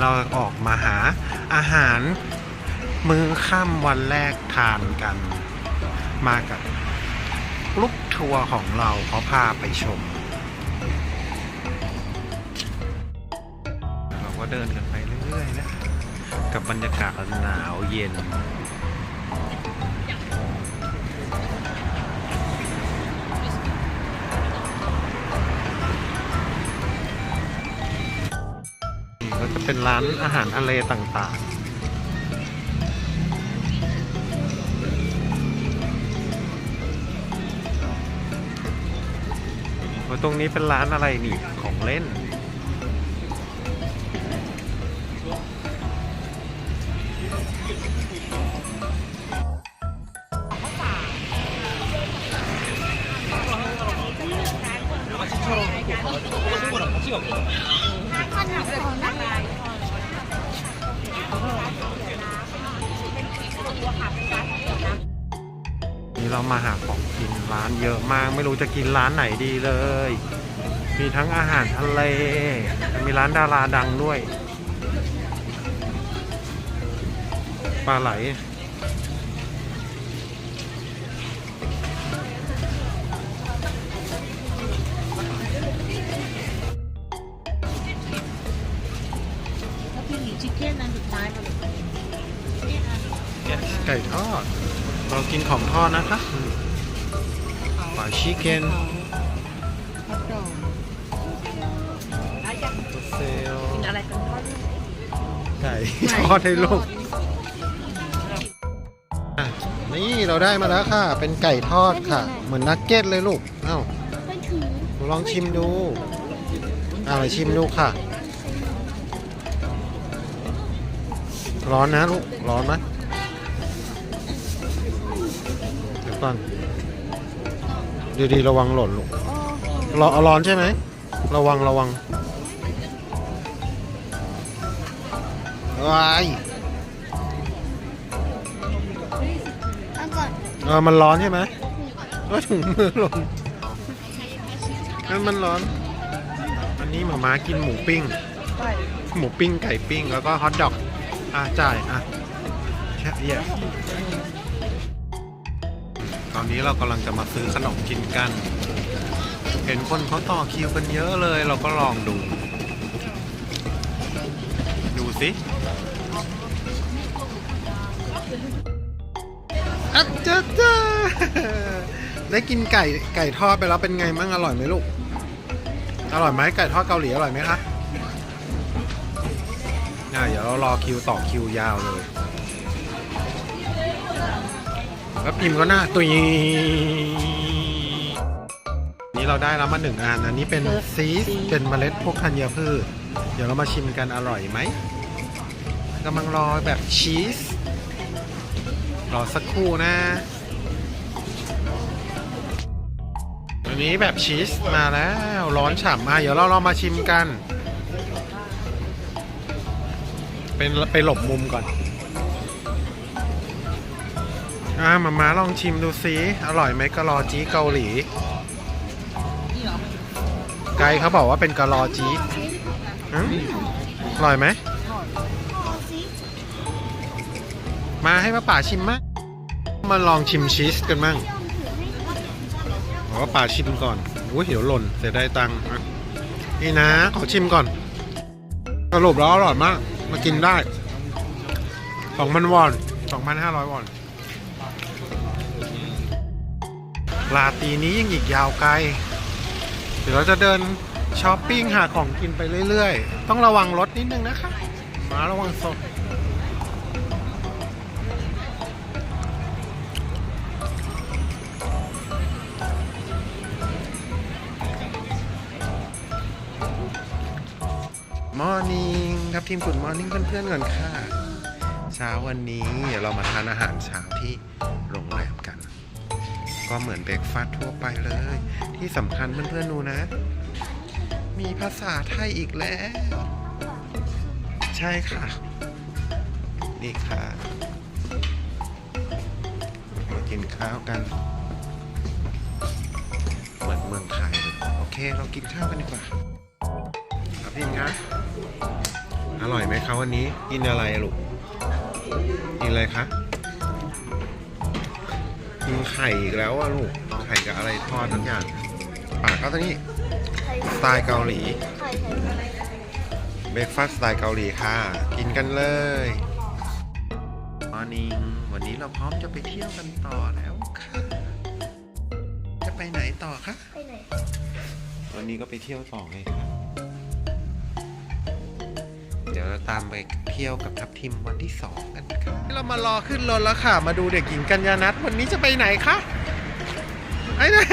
เราออกมาหาอาหารมื้อค่ำวันแรกทานกัน มากับลูกทัวร์ของเราเขาพาไปชม เราก็เดินกันไปเรื่อยๆนะ กับบรรยากาศหนาวเย็น ก็จะเป็นร้านอาหารทะเลต่างๆโอ้ตรงนี้เป็นร้านอะไรนี่ของเล่น จะกินร้านไหนดีเลย มีทั้งอาหารทะเลมีร้านดาราดังด้วยปลาไหลถ้าพี่หมีชิคเก้นอันสุดท้ายมาเลยไก่ทอด เรากินของทอดนะคะ ปลาชิคเก้นฮอตดอกเซลกินอะไรกันทอดไก่ทอดให้ลูกอะนี่เราได้มาแล้วค่ะ เป็นไก่ทอดค่ะ เหมือนนักเก็ตเลยลูก เอ้าไม่ถือหนูลองชิมดูเอาไปชิมดูค่ะ ร้อนนะลูก ร้อนไหมเดี๋ยวก่อน ดีดีๆระวังหล่นลูกโอ้ร้อนเอาร้อนใช่ไหม ระวังระวังวายอันก่อนเออมันร้อนใช่ไหมก็ถุงมือหล่นนั่นมันร้อน อันนี้หมาม้ากินหมูปิ้งใช่หมูปิ้งไก่ปิ้งแล้วก็ฮอทดอก อะจ่าย อะแค่เยี่ยต อนนี้เรากำลังจะมาซื้อขนมกินกัน เห็นคนเขาต่อคิวกันเยอะเลย เราก็ลองดู ดูสิอัจจ้าจ้าได้กินไก่ไก่ทอดไปแล้วเป็นไงมั่งอร่อยไหมลูก อร่อยไหมไก่ทอดเกาหลีอร่อยไหมคะอะเดี๋ยวเรารอคิวต่อคิวยาวเลย แล้วพิมพ์ก็หน้าตุยนี่เราได้แล้วมาหนึ่งอันอันนี้เป็นซีสเป็นเมล็ดพวกธัญพืช เดี๋ยวเรามาชิมกันอร่อยไหมกำลังรอแบบชีสรอสักครู่นะอันนี้แบบชีสมาแล้วร้อนฉ่ำอะเดี๋ยวเราลองมาชิมกัน เป็นไปหลบมุมก่อน อ่ามามาลองชิมดูซิอร่อยไหมกะลอจีเกาหลี ไกด์เขาบอกว่าเป็นกะลอจีอืมอร่อยไหม มาให้ป้าป่าชิมมะมาลองชิมชีสกันมั่งยอมถือให้ขอว่าป่าชิมก่อนอุ้ยเดี๋ยวหล่นเสียได้ตังค์อะนี่นะ ขอชิมก่อนสรุปแล้วอร่อยมาก มากินได้สองพันวอนสองพันห้าร้อยวอน ลาตรีนี้ยังอีกยาวไกล เดี๋ยวเราจะเดินช้อปปิ้งหาของกินไปเรื่อยๆ ต้องระวังรถนิดนึงนะคะ มาระวังศพมอร์นิ่งครับทีมกุดมอร์นิ่งเพื่อนๆก่อนค่ะ เช้าวันนี้เดี๋ยวเรามาทานอาหารเช้าที่โรงแรมกัน ก็เหมือนเบรกฟาสทั่วไปเลย ที่สำคัญเพื่อนๆดูนะ มีภาษาไทยอีกแล้ว ใช่ค่ะ นี่ค่ะมากินข้าวกัน เหมือนเมืองไทยเลย โอเค เรากินข้าวกันดีกว่าครับพี่นะอร่อยไหมคะวันนี้ กินอะไรลูกกินอะไรคะ กินไข่อีกแล้วอะลูกไข่กับอะไรทอดทุกอย่างปากก็ตัวนี้ไข่สไตล์เกาหลีไข่ไข่ไข่เบรกฟาสต์สไตล์เกาหลีค่ะ กินกันเลยมอร์นิ่งวันนี้เราพร้อมจะไปเที่ยวกันต่อแล้วค่ะ จะไปไหนต่อคะ ไปไหน วันนี้ก็ไปเที่ยวต่อไงครับ เดี๋ยวเราตามไปเที่ยวกับทัพทิมวันที่สองกันครับเรามารอขึ้นรถแล้วค่ะ มาดูเด็กหญิงกัญญานัทวันนี้จะไปไหนคะไอ้นะ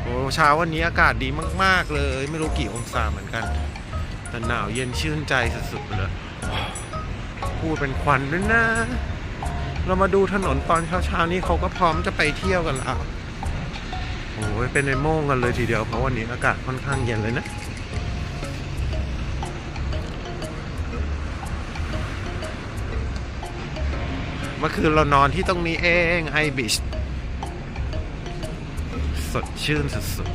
โอ้เช้าวันนี้อากาศดีมาก ๆ เลย ไม่รู้กี่องศาเหมือนกัน แต่หนาวเย็นชื่นใจสุดๆเลยพูดเป็นควันด้วยนะ เรามาดูถนนตอนเช้าๆนี้เขาก็พร้อมจะไปเที่ยวกันแล้วโอ้ยเป็นในโม่งกันเลยทีเดียวเพราะวันนี้อากาศค่อนข้างเย็นเลยนะ มื่อคืนเรานอนที่ตรงนี้เองไอบิชสดชื่นสุด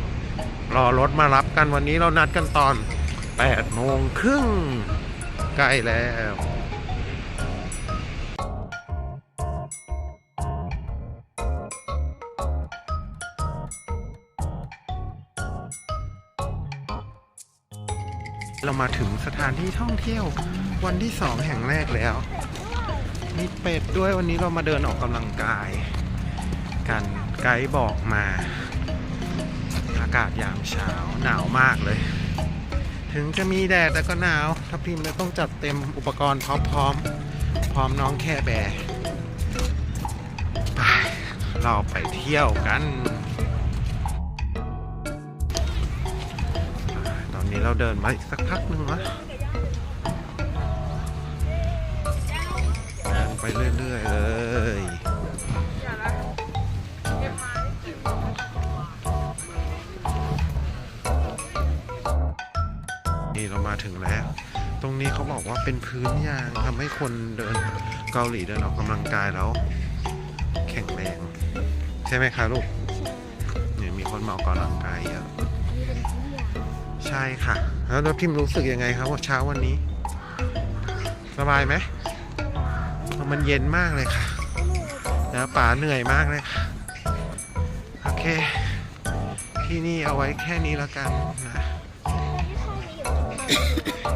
ๆ รอรถมารับกันวันนี้เรานัดกันตอน8โมงครึ่งใกล้แล้วเรามาถึงสถานที่ท่องเที่ยววันที่สองแห่งแรกแล้ว มีเป็ดด้วยวันนี้เรามาเดินออกกำลังกาย กันไกด์บอกมา อากาศยามเช้าหนาวมากเลย ถึงจะมีแดดแต่ก็หนาวถ้าพิมเลยต้องจัดเต็มอุปกรณ์พร้อมพร้อมพร้อมน้องแค่แบไปเราไปเที่ยวกัน ตอนนี้เราเดินมาอีกสักพักหนึ่งนะ ไปเรื่อยๆเลยนี่เรามาถึงแล้ว ตรงนี้เขาบอกว่าเป็นพื้นยางทำให้คนเดินเกาหลีเดินออกกำลังกายแล้ว แข็งแรง ใช่ไหมคะลูกเนี่ยมีคนมาออกกำลังกายเยอะนี่เป็นที่ยางใช่ค่ะ แล้วน้พิมรู้สึกยังไงครับว่าเช้าวันนี้ สบายไหม มันเย็นมากเลยค่ะแล้วป๋าเหนื่อยมากเลยค่ะ โอเค ที่นี่เอาไว้แค่นี้แล้วกันนะ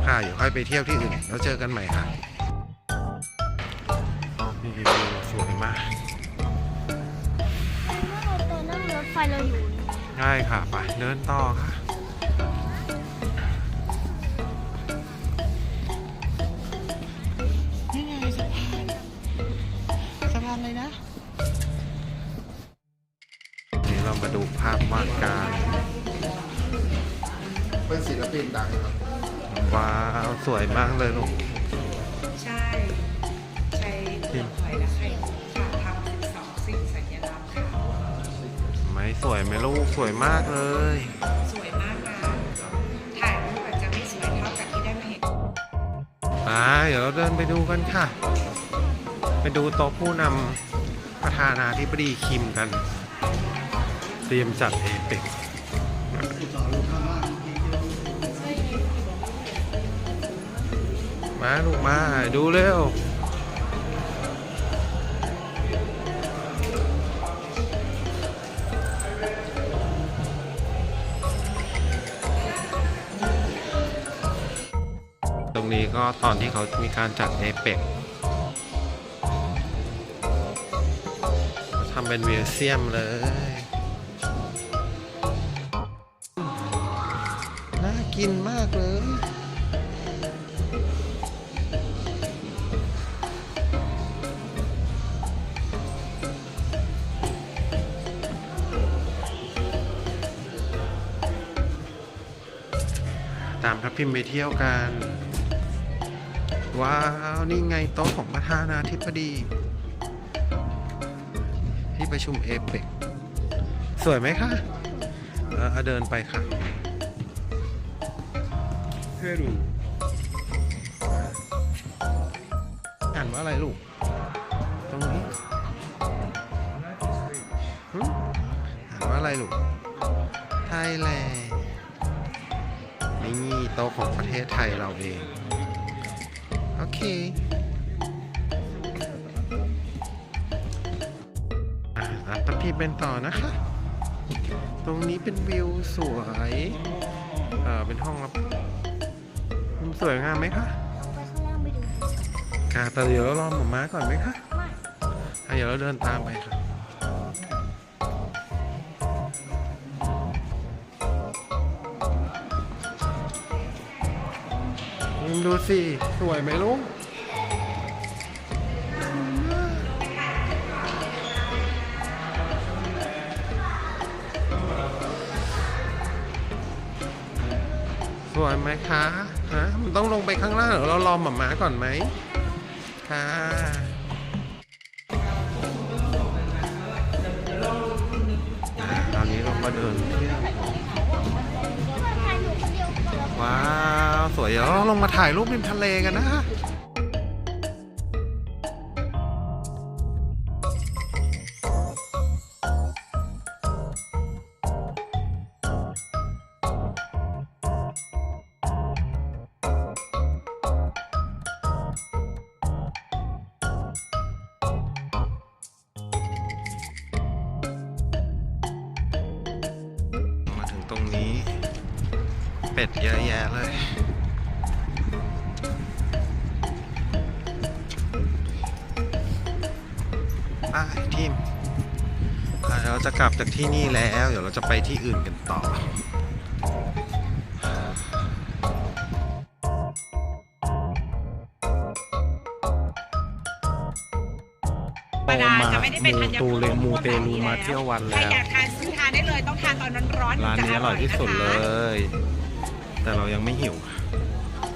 ค่ะเดี๋ยวค่อยไปเที่ยวที่อื่นแล้วเจอกันใหม่ค่ะนี่วิวสวยมากตอนนั่งรถไฟเราอยู่ง่ายค่ะ ไปเดินต่อค่ะ ดังครับว้าวสวยมากเลยลูกใช่ ใช้เปลือกหอยและไข่มุกค่ะทำ12สิ่งสัญลักษณ์ค่ะไม่สวยไหมลูกสวยมากเลย สวยมากนะถ่ายรูปอาจจะไม่สวยเท่ากับที่ได้มาเห็นอ่าเดี๋ยวเราเดินไปดูกันค่ะ ไปดูโต๊ะผู้นำประธานาธิบดีคิมกัน เตรียมจัดเอเปก มาลูกมาดูเร็วตรงนี้ก็ตอนที่เขามีการจัดเอเปกทำเป็นมิวเซียมเลย น่ากินมากเลย พพิมพ์ไปเที่ยวกัน ว้าว นี่ไงโต๊ะของประธานาธิบดี ที่ประชุมเอเปกสวยไหมคะเออเดินไปค่ะเพื่อดูอ่านว่าอะไรลูก ตรงนี้หึอ่านว่าอะไรลูก ไทยแลนด์นี่ไท โตของประเทศไทยเราเอง โอเคอะรับตะพี่เป็นต่อนะคะ ตรงนี้เป็นวิวสวยเอ่อเป็นห้องรับมันสวยงามไหมคะไปข้างล่างไปดูค่ะแต่เดี๋ยวเรารอหมอม้าก่อนไหมคะไม่อะเดี๋ยวเราเดินตามไปค่ะ ดูสิ สวยไหมลุงสวยไหมคะฮะมันต้องลงไปข้างล่างหรือเรารอหมาม้าก่อนไหมค่ะตอนนี้เรามาเดิน วยเดี๋ยวเราลงมาถ่ายรูปริมทะเลกันนะ ไปทีมอะเราจะกลับจากที่นี่แล้ว เดี๋ยวเราจะไปที่อื่นกันต่อธรรมดาจะไม่ได้เป็นธัญตูพืชเลมูเตลูมาเที่ยววันใครแล้วอยากทานซื้อทานได้เลยต้องทานตอนร้อนๆร้านนี้อร่อยที่สุดเลย แต่เรายังไม่หิว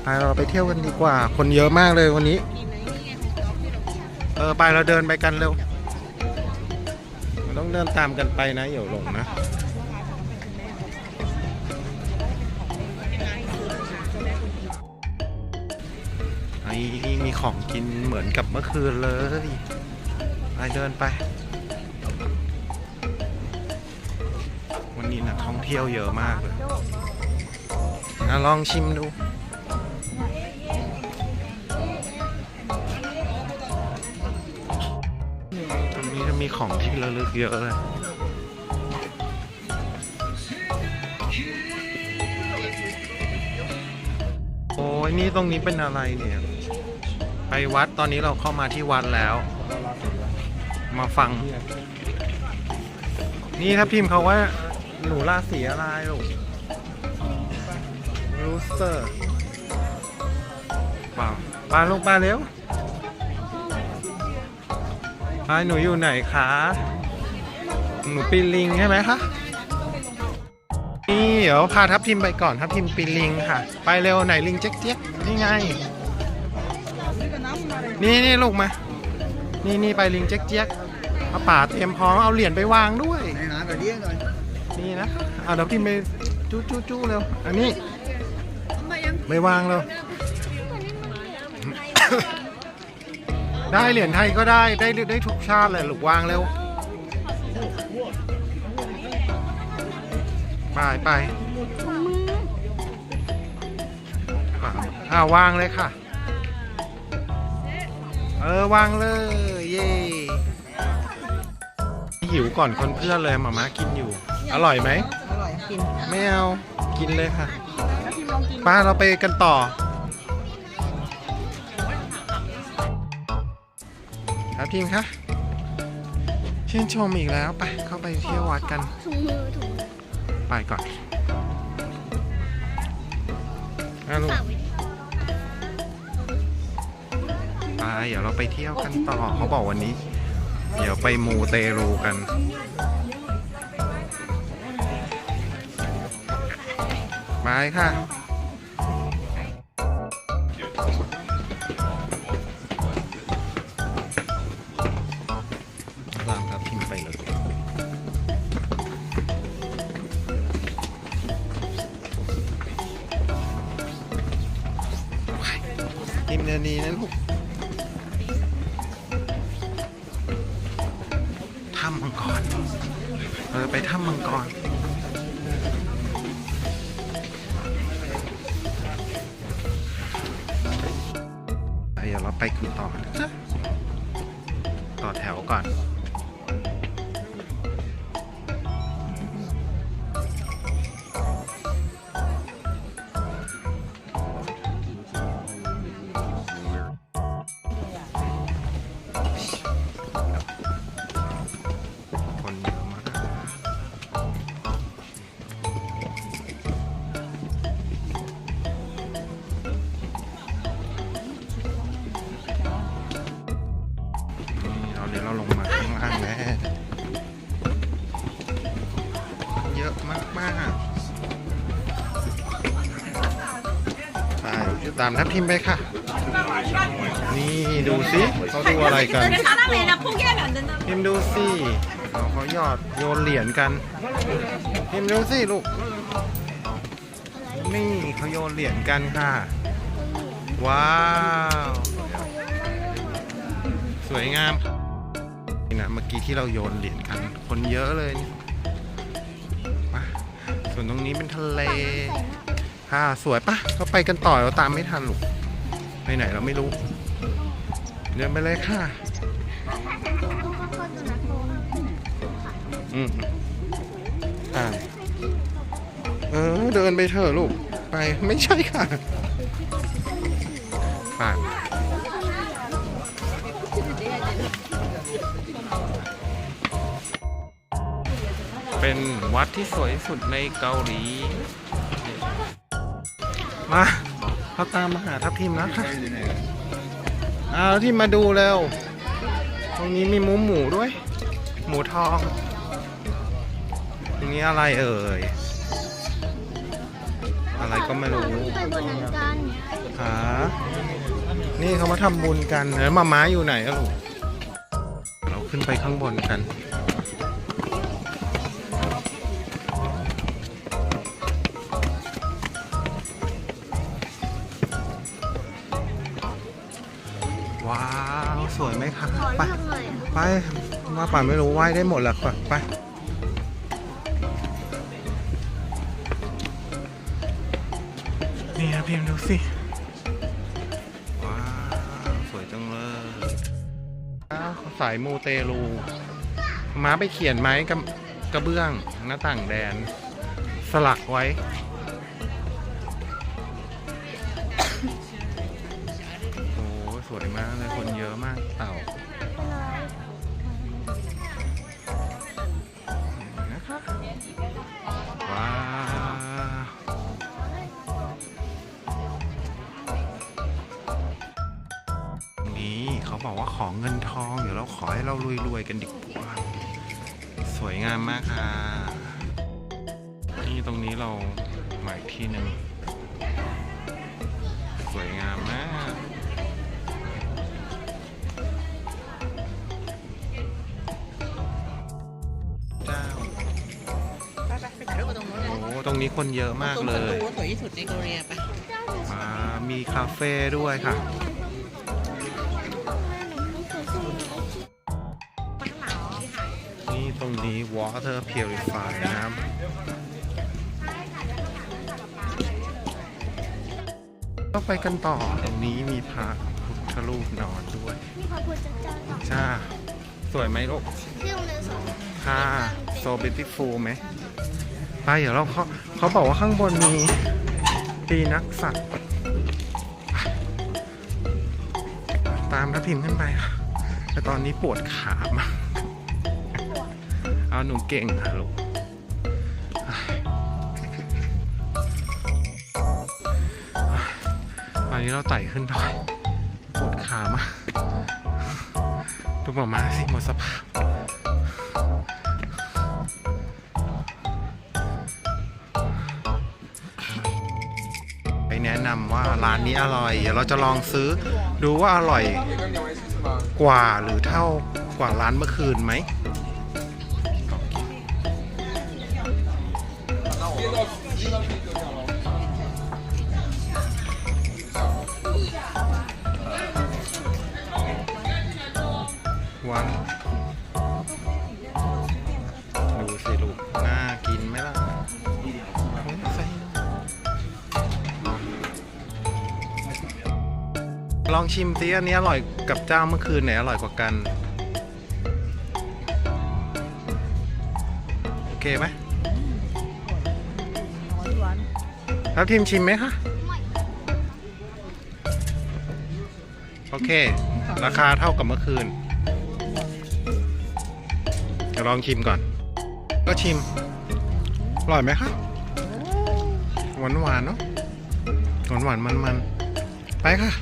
ไปเราไปเที่ยวกันดีกว่า คนเยอะมากเลยวันนี้ เออไปเราเดินไปกันเร็วเรา ต้องเดินตามกันไปนะอย่าหลงนะไอ้นี่มีของกินเหมือนกับเมื่อคืนเลยไปเดินไป วันนี้นักท่องเที่ยวเยอะมากเลยลองชิมดู ของที่ระลึกเยอะเลยโอ้ยนี่ตรงนี้เป็นอะไรเนี่ย ไปวัดตอนนี้เราเข้ามาที่วัดแล้ว มาฟัง นี่ถ้าพิมพ์เขาว่าหนูราศีอะไรลูกรูสเตอร์ป่าปลาลูกปลาเร็ว ปลาหนูอยู่ไหนคะ หนูปีลิงใช่ไหมคะ นี่เดี๋ยวพาทับทิมไปก่อนทับทิมปีลิงค่ะ ไปเร็วไหนลิงเจ๊กเจ๊กนี่ไง นี่นี่ลูกมา นี่นี่ไปลิงเจ๊กเจ๊กเอาป่าเตรียมพร้อมเอาเหรียญไปวางด้วย นี่นะเอาเดี๋ยวพิมไปจู้จู้จู้เร็ว อันนี้ ไม่วางเร็ว ได้เหรียญไทยก็ได้ได้ได้ทุกชาติเลยลูกวางเร็วไปไปอะอ่าวางเลยค่ะ เออวางเลย เย่หิวก่อนคนเพื่อนเลยหมาม่ากินอยู่ อร่อยไหมอร่อยกินไม่เอากินเลยค่ะป้าเราไปกันต่อ ครับทีมคะชื่นชมอีกแล้วไปเข้าไปเที่ยววัดกันถุงมือถุงมือไปก่อนอะลูกฝากไว้ที่ไปเดี๋ยวเราไปเที่ยวกันต่อเขาบอกวันนี้ เดี๋ยวไปมูเตลูกันไปค่ะ ติมเนนีนะลูกถ้ำมังกร เราจะไปถ้ำมังกรเดี๋ยวเราไปคุนต่อกันนะต่อแถวก่อนามทัพทีมไปค่ะ นี่ดูสิเขาดูอะไรกัน พิมพ์ดูสิเอาเขาหยอดโยนเหรียญกัน พิมพ์ดูสิลูก นี่เขาโยนเหรียญกันค่ะ ว้าว สวยงามค่ะนี่นะเมื่อกี้ที่เราโยนเหรียญกัน คนเยอะเลยนี่มาส่วนตรงนี้เป็นทะเล ค่ะสวยปะเราไปกันต่อเราตามไม่ทันลูกไปไหนเราไม่รู้ เดินไปเลยค่ะ อืมอ่าเออเดินไปเถอะลูก ไปไม่ใช่ค่ะไป่าเป็นวัดที่สวยที่สุดในเกาหลี มาเขาตามมาหาทัพทีมนะคะเอาที่มาดูแล้ว ตรงนี้มีหมูหมูด้วย หมูทองตรงนี้อะไรเอ่ย อะไรก็ไม่รู้ไปบนนั้นกันหานี่เขามาทำบุญกันแล้วมาม้าอยู่ไหนอะลูกเราขึ้นไปข้างบนกัน คะขอไปเลือกหน่อยไปว่าป่าไม่รู้ว่ายได้หมดแหละค่ะไปนี่นะพิมพ์ดูสิ ว้าว สวยจังเลยอ้าวเขาสายมูเตลูม้าไปเขียนไม้กับกระเบื้องหน้าต่างแดน สลักไว้ เขาบอกว่าของเงินทองเดี๋ยวเราขอให้เรารวยๆกันดีกว่า สวยงามมากค่ะ นี่ตรงนี้เราหมายที่หนึ่งสวยงามมากเจ้าไปไปไปถ่ายรูปกับตรงนู้นเลยโอ้ตรงนี้คนเยอะมากตรงเลประยตูสวยที่สุดในเกาหลีไปอ่ามีคาเฟ่ด้วยค่ะ ตรงนี้ water purify น้ำก็ไปกันต่อตรงนี้มีพระพุทธรูปนอนด้วยนี่พระพุทธเจ้าค่ะจ้าสวยไหมลูกที่โรงเรียนสอนค่ะ so beautiful ไหมไปเดี๋ยวเราเขาเขาบอกว่าข้างบนมีปีนักสัตว์ ตามทัพทิมขึ้นไปค่ะแต่ตอนนี้ปวดขามาก เอาหนูเก่งค่ะลูกตอนนี้เราไต่ขึ้นดอยปวดขามากดูหมามาสิหมดสภาพไปแนะนำว่าร้านนี้อร่อย เดี๋ยวเราจะลองซื้อดูว่าอร่อยกว่าหรือเท่ากว่าร้านเมื่อคืนไหม ลองชิมซิอันนี้อร่อยกับเจ้าเมื่อคืนไหนอร่อยกว่ากัน โอเคไหมแล้วทีมชิมไหมคะโอเค ราคาเท่ากับเมื่อคืนเดี๋ยวลองชิมก่อน ก็ชิม อร่อยไหมคะหวานหวานเนาะหวานหวานมันมันๆไปค่ะ